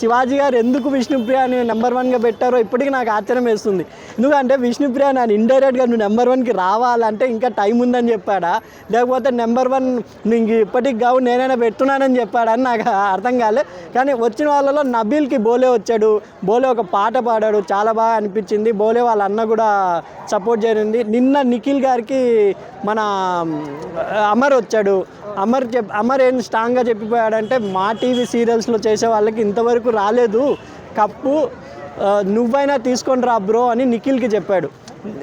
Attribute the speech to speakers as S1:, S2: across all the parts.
S1: శివాజీ గారు ఎందుకు విష్ణుప్రియని నెంబర్ వన్గా పెట్టారో ఇప్పటికీ నాకు ఆశ్చర్యం వేస్తుంది. ఎందుకంటే విష్ణుప్రియ నేను ఇండైరెక్ట్గా నువ్వు నెంబర్ వన్కి రావాలంటే ఇంకా టైం ఉందని చెప్పాడా? లేకపోతే నెంబర్ వన్ నీకు ఇప్పటికి కావు నేనైనా పెడుతున్నానని చెప్పాడా అని నాకు అర్థం కాలే. కానీ వచ్చిన వాళ్ళలో నబీల్కి బోలే వచ్చాడు. బోలే ఒక పాట పాడాడు. చాలా బాగా అనిపించింది. బోలే వాళ్ళ అన్న కూడా సపోర్ట్ చేరింది నిన్న నిఖిల్ గారికి మన అమర్ వచ్చాడు. అమర్ చెప్ అమర్ ఏం స్ట్రాంగ్గా చెప్పిపోయాడంటే మా టీవీ సీరియల్స్లో చేసే వాళ్ళకి ఇంతవరకు రాలేదు. కప్పు నువ్వైనా తీసుకొని రా బ్రో అని నిఖిల్కి చెప్పాడు.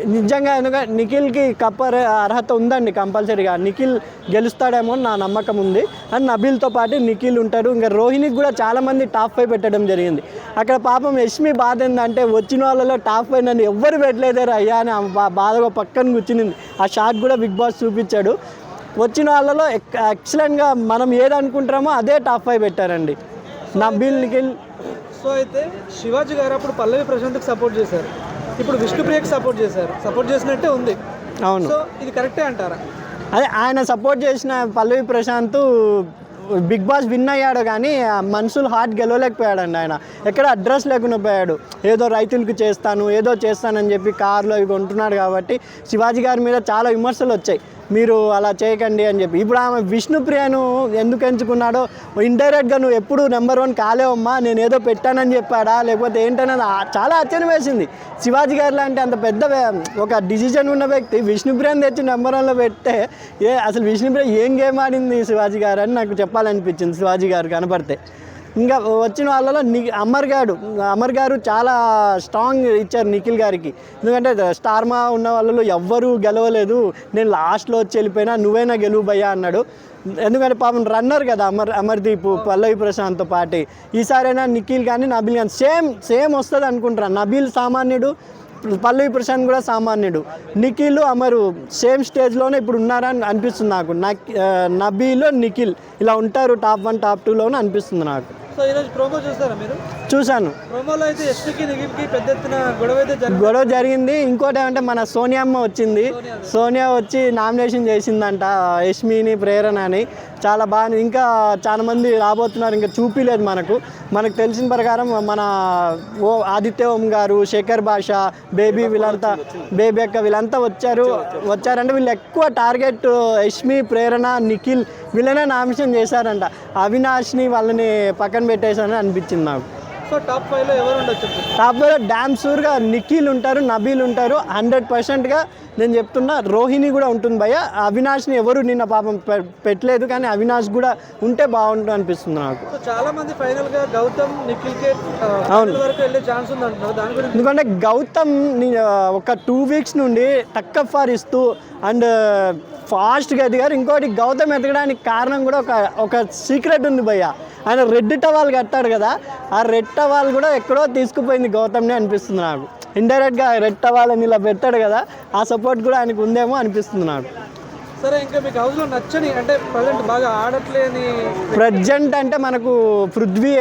S1: నిజంగా ఎందుకంటే నిఖిల్కి కప్ అర్హత ఉందండి కంపల్సరీగా. నిఖిల్ గెలుస్తాడేమో అని నా నమ్మకం ఉంది. అండ్ నబీల్తో పాటు నిఖిల్ ఉంటాడు. ఇంకా రోహిణికి కూడా చాలామంది టాప్ ఫైవ్ పెట్టడం జరిగింది. అక్కడ పాపం యష్మి బాధ ఏంటంటే వచ్చిన వాళ్ళలో టాప్ ఫైవ్ నన్ను ఎవ్వరు పెట్టలేదారు అయ్యా అని బాధగా పక్కన కూర్చునింది. ఆ షాట్ కూడా బిగ్ బాస్ చూపించాడు. వచ్చిన వాళ్ళలో ఎక్- ఎక్సలెంట్గా మనం ఏదనుకుంటామో అదే టాప్ ఫైవ్ పెట్టారండి. నబీల్ నిఖిల్.
S2: సో అయితే శివాజీ గారు అప్పుడు పల్లవి ప్రశాంత్కి సపోర్ట్ చేశారు. ఇప్పుడు విష్ణుప్రియకి సపోర్ట్ చేశారు. సపోర్ట్ చేసినట్టే ఉంది.
S1: అవును.
S2: సో ఇది కరెక్టే అంటారా?
S1: అదే ఆయన సపోర్ట్ చేసిన Pallavi Prashanth Bigg Boss win అయ్యాడు కానీ ఆ మనుషులు హార్ట్ గెలవలేకపోయాడండి ఆయన. ఎక్కడ అడ్రస్ లేకుండా పోయాడు. ఏదో రైతులకు చేస్తాను ఏదో చేస్తానని చెప్పి కార్లో ఇవి కొంటున్నాడు కాబట్టి శివాజీ గారి మీద చాలా విమర్శలు వచ్చాయి. మీరు అలా చేయకండి అని చెప్పి. ఇప్పుడు ఆమె విష్ణుప్రియను ఎందుకు ఎంచుకున్నాడో ఇండైరెక్ట్గా నువ్వు ఎప్పుడు నెంబర్ వన్ కాలేవమ్మా నేను ఏదో పెట్టానని చెప్పాడా? లేకపోతే ఏంటనేది చాలా ఆశ్చర్యం వేసింది. శివాజీ గారు లాంటి అంత పెద్ద ఒక డిసిజన్ ఉన్న వ్యక్తి విష్ణుప్రియను తెచ్చి నెంబర్ వన్లో పెడితే ఏ అసలు విష్ణుప్రియ ఏం గేమ్ ఆడింది శివాజీ గారు అని నాకు చెప్పాలనిపించింది. శివాజీ గారు కనపడితే. ఇంకా వచ్చిన వాళ్ళలో ని అమర్ గారు అమర్ గారు చాలా స్ట్రాంగ్ ఇచ్చారు నిఖిల్ గారికి. ఎందుకంటే స్టార్మా ఉన్న వాళ్ళలో ఎవ్వరూ గెలవలేదు. నేను లాస్ట్లో వచ్చి వెళ్ళిపోయినా నువ్వైనా గెలువు భయ్యా అన్నాడు. ఎందుకంటే పాపం రన్నర్ కదా అమర్ అమర్దీప్ పల్లవి ప్రశాంత్తో పాటి. ఈసారైనా నిఖిల్ కానీ నబీల్ కానీ సేమ్ సేమ్ వస్తుంది అనుకుంటారు నబీల్ సామాన్యుడు పల్లవి ప్రశాంత్ కూడా సామాన్యుడు. నిఖిల్ అమరు సేమ్ స్టేజ్లోనే ఇప్పుడు ఉన్నారని అనిపిస్తుంది నాకు. నబీలో నిఖిల్ ఇలా ఉంటారు టాప్ వన్ టాప్ టూలోనే అనిపిస్తుంది నాకు.
S2: సో ఈరోజు ప్రోమో చూస్తారా మీరు?
S1: చూశాను.
S2: గొడవ జరిగింది.
S1: గొడవ జరిగింది. ఇంకోటి ఏమంటే మన సోనియమ్మ వచ్చింది. సోనియా వచ్చి నామినేషన్ చేసిందంట యష్మిని ప్రేరణ అని. చాలా బాగా ఇంకా చాలా మంది రాబోతున్నారు. ఇంకా చూపిలేదు మనకు. మనకు తెలిసిన ప్రకారం మన ఓ ఆదిత్య ఓం గారు శేఖర్ భాష బేబీ వీళ్ళంతా బేబీ అక్క వీళ్ళంతా వచ్చారు. వచ్చారంటే వీళ్ళు ఎక్కువ టార్గెట్ యష్మి ప్రేరణ నిఖిల్ వీళ్ళనే నామినేషన్ చేశారంట. అవినాష్ని వాళ్ళని పక్కన పెట్టేశారని అనిపించింది నాకు.
S2: సో టాప్ ఫైవ్లో ఎవరు ఉండొచ్చు?
S1: కాకపోతే డ్యామ్ షూర్గా నిఖిల్ ఉంటారు నబీల్ ఉంటారు. హండ్రెడ్ పర్సెంట్గా నేను చెప్తున్నా రోహిణి కూడా ఉంటుంది భయ్య. అవినాష్ని ఎవరు నిన్న పాపం పెట్టలేదు కానీ అవినాష్ కూడా ఉంటే బాగుంటుంది అనిపిస్తుంది నాకు.
S2: చాలా మంది ఫైనల్గా గౌతమ్ నిఖిల్ కే
S1: అవును.
S2: వరకు వెళ్ళే ఛాన్స్ ఉంది అంటున్నారు
S1: ఎందుకంటే గౌతమ్ ఒక టూ వీక్స్ నుండి టక్క ఫార్ ఇస్తూ అండ్ ఫాస్ట్గా ఎదిగారు. ఇంకోటి గౌతమ్ ఎదగడానికి కారణం కూడా ఒక ఒక సీక్రెట్ ఉంది భయ్య. ఆయన రెడ్ టవాల్ కట్టాడు కదా ఆ రెడ్ టవాల్ కూడా ఎక్కడో తీసుకుపోయింది గౌతమ్ని అనిపిస్తుంది నాకు. ఇండైరెక్ట్గా రెడ్ టవాల్ అని ఇలా పెట్టాడు కదా ఆ సపోర్ట్ కూడా ఆయనకు ఉందేమో అనిపిస్తుంది నాకు.
S2: సరే ఇంకా మీకు హౌస్లో నచ్చని అంటే ప్రజెంట్ బాగా ఆడట్లేని
S1: ప్రజెంట్ అంటే మనకు పృథ్వీ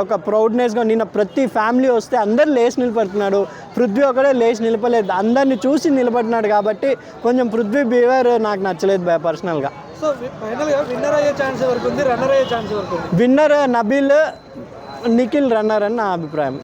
S1: ఒక ప్రౌడ్నెస్గా నిన్న ప్రతి ఫ్యామిలీ వస్తే అందరు లేచి నిలబడుతున్నాడు. పృథ్వీ ఒకడే లేచి నిలపలేదు అందరిని చూసి నిలబడినాడు కాబట్టి కొంచెం పృథ్వీ బిహేవియర్ నాకు నచ్చలేదు పర్సనల్గా
S2: విన్నర్ అయ్యే వరకు ఉంది? Runner
S1: winner Nabeel Nikhil runner అని నా అభిప్రాయం.